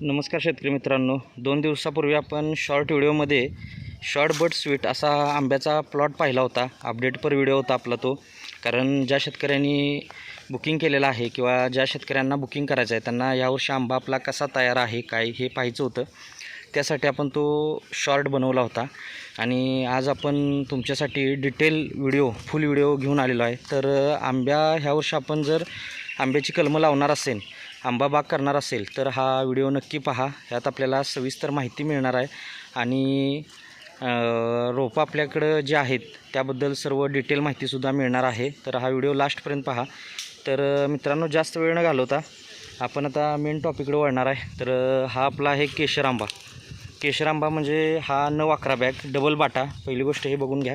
नमस्कार शेतकरी मित्रांनो. दोन दिवसापूर्वी आपण शॉर्ट व्हिडिओमध्ये शॉर्ट बट स्वीट असा आंब्याचा प्लॉट पाहिला होता. अपडेट पर व्हिडिओ होता आपला तो. कारण ज्या शेतकऱ्यांनी बुकिंग केलेलं आहे किंवा ज्या शेतकऱ्यांना बुकिंग करायचं आहे त्यांना यावर्षी आंबा आपला कसा तयार आहे काय हे पाहायचं होतं. त्यासाठी आपण तो शॉर्ट बनवला होता. आणि आज आपण तुमच्यासाठी डिटेल व्हिडिओ फुल व्हिडिओ घेऊन आलेलो आहे. तर आंब्या ह्या वर्षी आपण जर आंब्याची कलमं लावणार असेल आंबा बाग करणार असेल तर हा व्हिडिओ नक्की पहा. यात आपल्याला सविस्तर माहिती मिळणार आहे. आणि रोपं आपल्याकडं जे आहेत त्याबद्दल सर्व डिटेल माहितीसुद्धा मिळणार आहे. तर हा व्हिडिओ लास्टपर्यंत पहा. तर मित्रांनो जास्त वेळ न घालवता आपण आता मेन टॉपिकडे वळणार आहे. तर हा आपला आहे केशर आंबा. केशर आंबा म्हणजे हा नऊ अकरा बॅग डबल बाटा. पहिली गोष्ट हे बघून घ्या.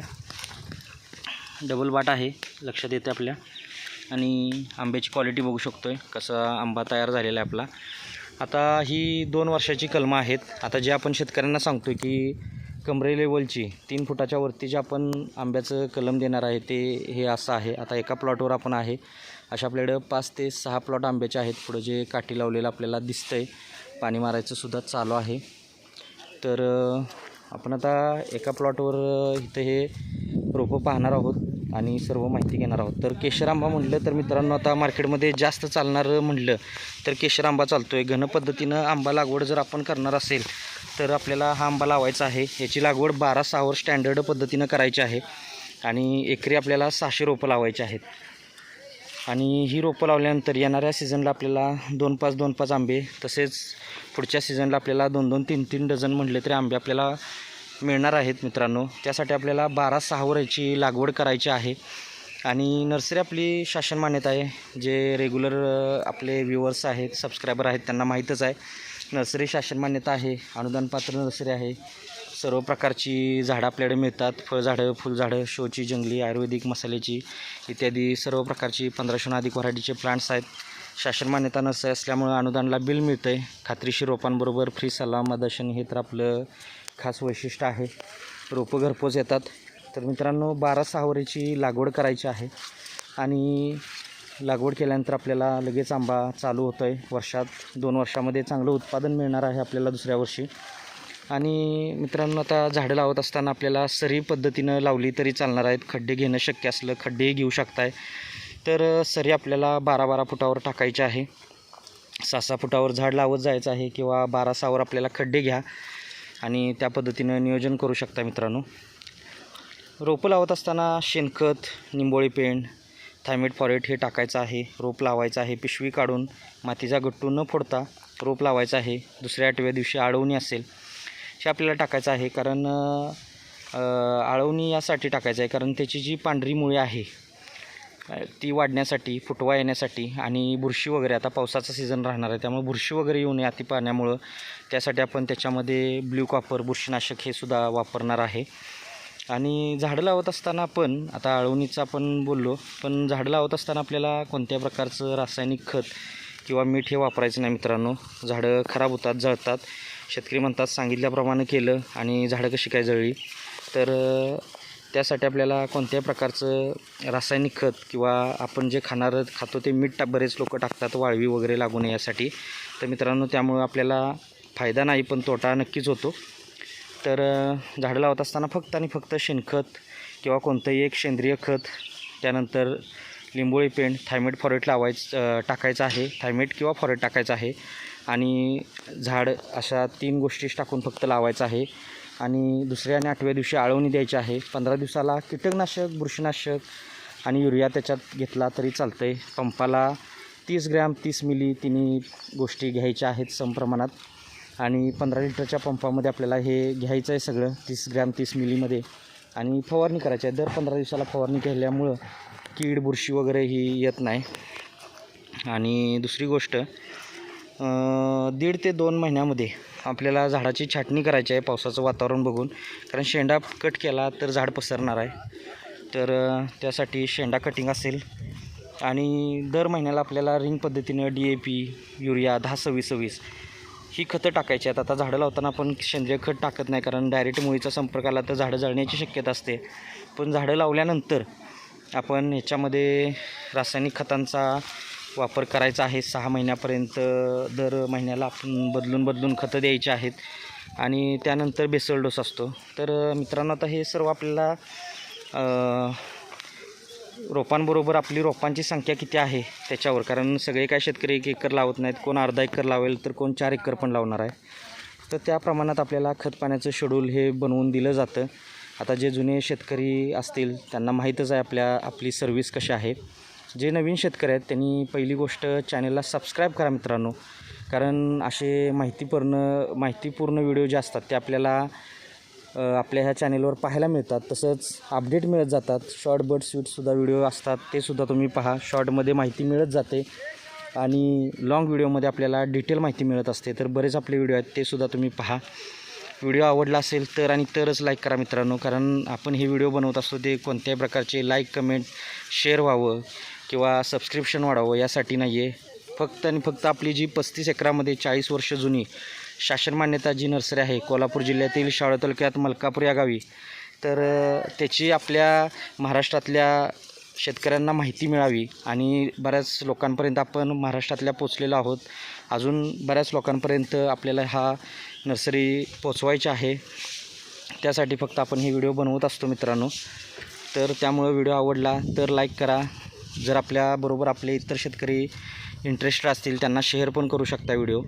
डबल बाटा आहे लक्षात येते आपल्या. आणि आंब्याची क्वालिटी बघू शकतो आहे कसा आंबा तयार झालेला आहे आपला. आता ही दोन वर्षाची कलमं आहेत. आता जे आपण शेतकऱ्यांना सांगतो की कमरे लेवलची तीन फुटाच्या वरती जे आपण आंब्याचं कलम देणार आहे ते हे असं आहे. आता एका प्लॉटवर आपण आहे. अशा आपल्याकडं पाच ते सहा प्लॉट आंब्याचे आहेत. पुढं जे काठी लावलेलं आपल्याला दिसतं आहे पाणी मारायचं सुद्धा चालू आहे. तर आपण आता एका प्लॉटवर इथं हे रोपं पाहणार आहोत आणि सर्व माहिती घेणार आहोत. तर केशर आंबा म्हटलं तर मित्रांनो आता मार्केटमध्ये जास्त चालणारं म्हटलं तर केशर आंबा चालतो आहे घन पद्धतीनं आंबा लागवड जर आपण करणार असेल तर आपल्याला हा आंबा लावायचा आहे. याची लागवड बारा सहावर स्टँडर्ड पद्धतीनं करायची आहे आणि एकरी आपल्याला सहाशे रोपं लावायची आहेत. आणि ही रोपं लावल्यानंतर येणाऱ्या सीझनला आपल्याला दोन पाच दोन पाच आंबे तसेच पुढच्या सीझनला आपल्याला दोन दोन तीन तीन डझन म्हटले तरी आंबे आपल्याला मिळणार आहेत मित्रांनो. त्यासाठी आपल्याला बारा सहावर याची लागवड करायची आहे. आणि नर्सरी आपली शासन मान्यता आहे. जे रेग्युलर आपले व्ह्युअर्स आहेत सबस्क्रायबर आहेत त्यांना माहीतच आहे. नर्सरी शासन मान्यता आहे. अनुदानपात्र नर्सरी आहे. सर्व प्रकारची झाडं आपल्याकडे मिळतात. फळझाडं फुलझाडं शोची जंगली आयुर्वेदिक मसाल्याची इत्यादी सर्व प्रकारची पंधराशेहून अधिक व्हरायटीचे प्लांट्स आहेत. शासन मान्यता नसं असल्यामुळं अनुदानला बिल मिळतं आहे खात्रीशीर रोपांबरोबर फ्री सल्ला मदर्शन हे तर आपलं खास वैशिष्ट्य आहे. रोपं घरपोच येतात. तर मित्रांनो बारा सहावरीची लागवड करायची आहे आणि लागवड केल्यानंतर आपल्याला लगेच आंबा चालू होतो आहे वर्षात दोन वर्षामध्ये चांगलं उत्पादन मिळणार आहे आपल्याला दुसऱ्या वर्षी. आणि मित्रांनो आता झाडं लावत असताना आपल्याला सरी पद्धतीनं लावली तरी चालणार आहेत. खड्डे घेणं शक्य असलं खड्डेही घेऊ शकताय. तर सरी आपल्याला बारा बारा फुटावर टाकायची आहे. सहा सहा फुटावर झाड लावत जायचं आहे किंवा बारा सहावर आपल्याला खड्डे घ्या आणि त्या पद्धतीनं नियोजन करू शकता मित्रांनो. रोपं लावत असताना शेणखत निंबोळी पेंड थायमेट फॉरेट हे टाकायचं आहे. रोप लावायचं आहे पिशवी काढून. मातीचा गट्टू न फोडता रोप लावायचं आहे. दुसऱ्या आठव्या दिवशी आळवणी असेल. हे आपल्याला टाकायचं आहे कारण आळवणी यासाठी टाकायचं आहे कारण त्याची जी पांढरी मुळे आहे ती वाढण्यासाठी फुटवा येण्यासाठी आणि बुरशी वगैरे आता पावसाचा सीझन राहणार आहे त्यामुळे बुरशी वगैरे येऊ नये अति पाण्यामुळं. त्यासाठी आपण त्याच्यामध्ये ब्ल्यू कॉपर बुरशीनाशक हे सुद्धा वापरणार आहे. आणि झाडं लावत असताना आपण आता आळवणीचं आपण बोललो पण झाडं लावत असताना आपल्याला कोणत्या प्रकारचं रासायनिक खत किंवा मीठ हे वापरायचं नाही मित्रांनो. झाडं खराब होतात जळतात. शेतकरी म्हणतात सांगितल्याप्रमाणे केलं आणि झाडं कशी काय जळली. तर त्यासाठी आपल्याला कोणत्याही प्रकारचं रासायनिक खत किंवा आपण जे खाणारं खातो ते मीठ टा बरेच लोक टाकतात वाळवी वगैरे लागू नये यासाठी. तर मित्रांनो त्यामुळं आपल्याला फायदा नाही पण तोटा नक्कीच होतो. तर झाडं लावत असताना फक्त आणि फक्त शेणखत किंवा कोणतंही एक सेंद्रिय खत त्यानंतर लिंबोळी पेंट थायमेट फॉरेट लावायचं टाकायचं आहे. थायमेट किंवा फॉरेट टाकायचं आहे. आणि झाड अशा तीन गोष्टीच टाकून फक्त लावायचं आहे. आणि दुसऱ्या आणि आठव्या दिवशी आळवणी द्यायची आहे. पंधरा दिवसाला कीटकनाशक बुरशीनाशक आणि युरिया त्याच्यात घेतला तरी चालतं आहे पंपाला तीस ग्रॅम तीस मिली तिन्ही गोष्टी घ्यायच्या आहेत समप्रमाणात. आणि पंधरा लिटरच्या पंपामध्ये आपल्याला हे घ्यायचं आहे सगळं तीस ग्रॅम तीस मिलीमध्ये. आणि फवारणी करायची आहे. दर पंधरा दिवसाला फवारणी केल्यामुळं कीड बुरशी वगैरे ही येत नाही. आणि दुसरी गोष्ट दीड ते दोन महिन्यामध्ये आपल्याला झाडाची छाटणी करायची आहे पावसाचं वातावरण बघून. कारण शेंडा कट केला तर झाड पसरणार आहे. तर त्यासाठी शेंडा कटिंग असेल. आणि दर महिन्याला आपल्याला रिंग पद्धतीनं डी ए पी युरिया दहा सव्वीस सव्वीस ही खतं टाकायची आहेत. आता झाडं लावताना आपण सेंद्रिय खत टाकत नाही कारण डायरेक्ट मुळीचा संपर्क आला तर झाडं जळण्याची शक्यता असते. पण झाडं लावल्यानंतर आपण ह्याच्यामध्ये रासायनिक खतांचा वापर करायचा आहे. सहा महिन्यापर्यंत दर महिन्याला आपण बदलून बदलून खतं द्यायची आहेत. आणि त्यानंतर बेसल डोस असतो. तर मित्रांनो आता हे सर्व आपल्याला रोपांबरोबर आपली रोपांची संख्या किती आहे त्याच्यावर? कारण सगळे काय शेतकरी एक एकर लावत नाहीत. कोण अर्धा एकर लावेल तर कोण चार एकर पण लावणार आहे. तर त्या प्रमाणात आपल्याला खत पाण्याचं शेड्यूल हे बनवून दिलं जातं. आता जे जुने शेतकरी असतील त्यांना माहीतच आहे आपल्या आपली सर्व्हिस कशी आहे. जे नवीन शेतकरी आहेत त्यांनी पहिली गोष्ट चॅनलला सबस्क्राईब करा मित्रांनो. कारण असे माहितीपूर्ण माहितीपूर्ण व्हिडिओ जे असतात ते आपल्याला आपल्या ह्या चॅनेलवर पाहायला मिळतात. तसंच अपडेट मिळत जातात. शॉर्ट बर्ड स्वीटसुद्धा व्हिडिओ असतात. ते सुद्धा तुम्ही पहा. शॉर्टमध्ये माहिती मिळत जाते. आणि लाँग व्हिडिओमध्ये आपल्याला डिटेल माहिती मिळत असते. तर बरेच आपले व्हिडिओ आहेत ते सुद्धा तुम्ही पहा. व्हिडिओ आवडला असेल तर आणि तरच लाईक करा मित्रांनो. कारण आपण हे व्हिडिओ बनवत असतो ते कोणत्याही प्रकारचे लाईक कमेंट शेअर व्हावं. किंवा सबस्क्रिप्शन वाढावं यासाठी नाही आहे फक्त आणि फक्त आपली जी पस्तीस एकरामध्ये चाळीस वर्ष जुनी शासन मान्यता जी नर्सरी आहे कोल्हापूर जिल्ह्यातील शाळा तालुक्यात मलकापूर या गावी तर त्याची आपल्या महाराष्ट्रातल्या शेतकऱ्यांना माहिती मिळावी आणि बऱ्याच लोकांपर्यंत आपण महाराष्ट्रातल्या पोचलेलो आहोत. अजून बऱ्याच लोकांपर्यंत आपल्याला हा नर्सरी पोचवायची आहे. त्यासाठी फक्त आपण हे व्हिडिओ बनवत असतो मित्रांनो. तर त्यामुळं व्हिडिओ आवडला तर लाईक करा जर आपल्याबरोबर आपले इतर शेतकरी इंटरेस्टेड असतील त्यांना शेअर पण करू शकता व्हिडिओ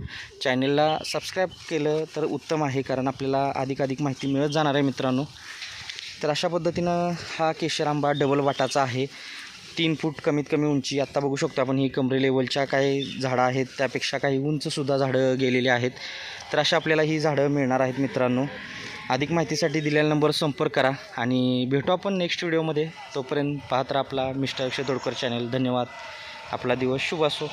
चॅनेलला सबस्क्राईब केलं तर उत्तम आहे कारण आपल्याला अधिकाधिक माहिती मिळत जाणार आहे मित्रांनो. तर अशा पद्धतीनं हा केशर आंबा डबल वाटाचा आहे. तीन फूट कमीत कमी उंची आत्ता बघू शकतो आपण ही कमरे लेवलच्या काही झाडं आहेत त्यापेक्षा काही उंचसुद्धा झाडं गेलेली आहेत. तर अशा आपल्याला ही झाडं मिळणार आहेत मित्रांनो. अधिक माहितीसाठी दिलेला नंबर संपर्क करा आणि भेटू आपण नेक्स्ट व्हिडिओमध्ये तोपर्यंत पाहत राहा आपला मिस्टर अक्षय तोडकर चॅनल धन्यवाद. आपला दिवस शुभ असो.